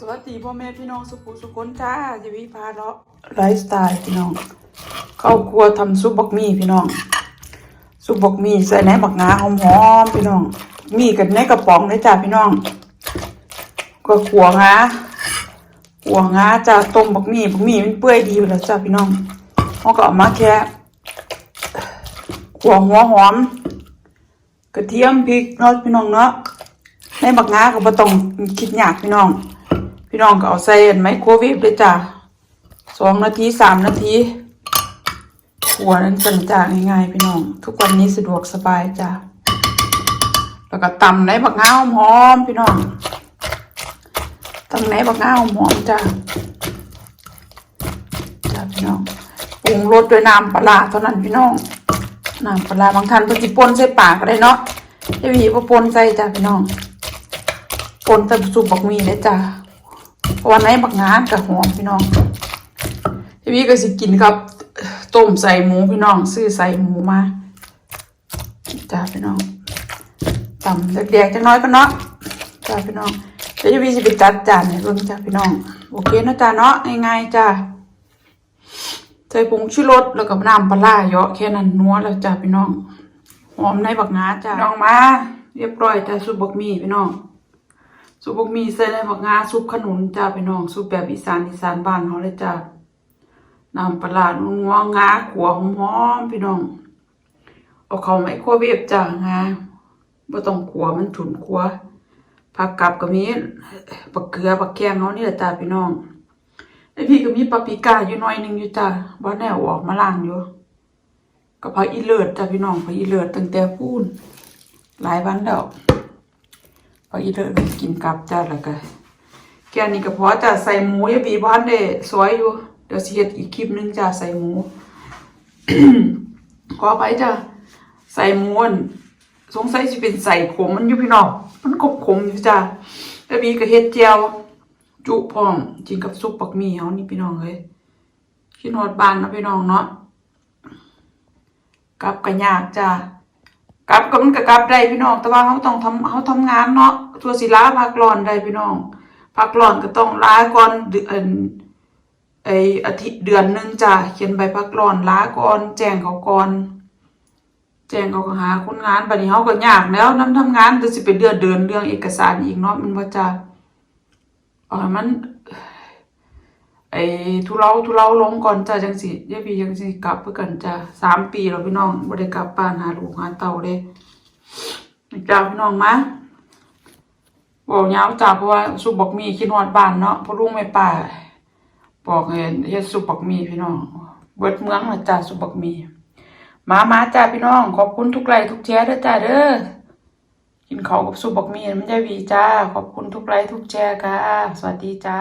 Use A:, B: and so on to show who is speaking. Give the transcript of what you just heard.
A: สวัสดีพ่อแม่พี่น้องสุขุสุขคนจ้าจะวิพาเลาะไลฟ์สไตล์พี่น้อง เข้าครัวทำซุปบักมี่พี่น้อง ซุปบักมี่ใส่ในบักงาหอมๆพี่น้อง มีกันในกระป๋องเลยจ้าพี่น้อง ก็ขัวงาขัวงาจ้าต้มบักมี่บักมี่มันเปื่อยดีอยู่แล้วจ้าพี่น้องเขาก็เอามาแค่ขัวหัวหอม กระเทียมพริกเนาะพี่น้องเนาะในบักงาก็บ่ต้องคิดยากพี่น้อง พี่น้องก็เอาใส่ไมโครเวฟเลยจ้ะสองนาทีสามนาทีหัวนั้นสันจางง่ายๆพี่น้อง ทุกวันนี้สะดวกสบายจ้ะแล้วก็ตำในบักงาหอมพี่น้องตำในบักงาหอมจ้ะจ้ะพี่น้องปรุงรสด้วยน้ำปลาเท่านั้นพี่น้องน้ำปลาบางท่านเพิ่นสิปนใส่ปากก็ได้เนาะไอ้พี่บ่ป่นใส่จ้ะพี่น้องปนแต่สุปบักมีเลยจ้ะ เพราะว่าในบักงานกับหอมพี่น้องไอ้พี่ก็สิกินกับต้มใส่หมูพี่น้อง ซื้อใส่หมูมาจ้ะพี่น้องตำแดกๆจังน้อยก็เนาะจ้ะพี่น้องเดี๋ยวไอ้พี่สิไปจัดจานให้เบิ่งจ้ะพี่น้อง โอเคเนาะจ้ะเนาะง่ายๆจ้ะใส่ผงชูรสแล้วก็น้ำปลาร้าเยอะแค่นั้นนัวแล้วจ้าพี่น้องหอมในบักงาจ้าน้องมา เรียบร้อยจ้าซุปบักหมี่พี่น้อง ซุปบกมี่ใส่ในบักงาซุปขนุนจ้าพี่น้องซุปแบบอีสานอีสานบ้านเขาเลยจ้าน้ำปลาร้านัวงาขัวหอมๆพี่น้องเอาเขาไมโครเวฟจ้างาบ่ต้องขัวมันฉุนขัวผักกับก็มีบักเกลือบักแกงเขานี่แหละจ้าพี่น้องไอพี่ก็มีปาปิก้าอยู่หน้อยหนึ่งอยู่จ้ะบ่แน่เอาออกมาล้างอยู่กับผักอีเลิศจ้ะพี่น้องผักอีเลิศตั้งแต่พูนหลายวันแล้ว กอีเลิศกินกับจ้ะแล้วก็แกนี่ก็พอจะใส่หมูยบีบ้านได้สวยอยู่ เดี๋ยวสิเฮ็ดอีกคลิปหนึงจ้ะใส่หมูขอไปจ้ะใส่หมูนสงสัยสิเป็นใส่ขมมันอยู่พี่น้องมันกบขมอยู่จ้ะแล้วบีก็เฮ็ดเจียว จุพร้อมกินกับซุปปักหมี่เฮานี่พี่น้องเอ้ยคิดฮอดบานเนาะพี่น้องเนาะกับก็ยากจ้า กลับก็มันก็กลับได้พี่น้อง แต่ว่าเฮาต้องทำเฮาทำงานเนาะทัวสิลาพักร้อนได้พี่น้องพักร้อนก็ต้องลาก่อนเดือนไออาทิตย์เดือนหนึ่งจ้ะเขียนใบพักร้อนลาก่อนแจ้งเขาก่อนแจ้งเขาก็หาคนงานบัดนี้เฮาก็ยากแล้วนํทำงานแต่สิเป็นเดือนเดือนเรื่องเอกสารอีกเนาะมันบ่าจะอ๋อมัน ไอ้ทุเลาทุเลาลงก่อนจ้ะจังสิยายพี่จังสิกลับเพื่อกันจ้ะสามปีแล้วพี่น้องบ่ได้กลับบ้านหาลูกหาเต่าเลยจ้าพี่น้องมาบอกยาวจ้าเพราะว่าสุบอกมีคิดฮอดบ้านเนาะเพราะลุงไม่ป่าบอกให้เฮ็ดสุบอกมีพี่น้องเบิดเมืองละจ้าสุบอกมี มามาจ้าพี่น้อง ขอบคุณทุกไลค์ทุกแชร์ด้อจ้าเด้อกินข้าวกับซุปบักมีมันจะวีจ้า ขอบคุณทุกไลค์ทุกแชร์ค่ะ สวัสดีจ้า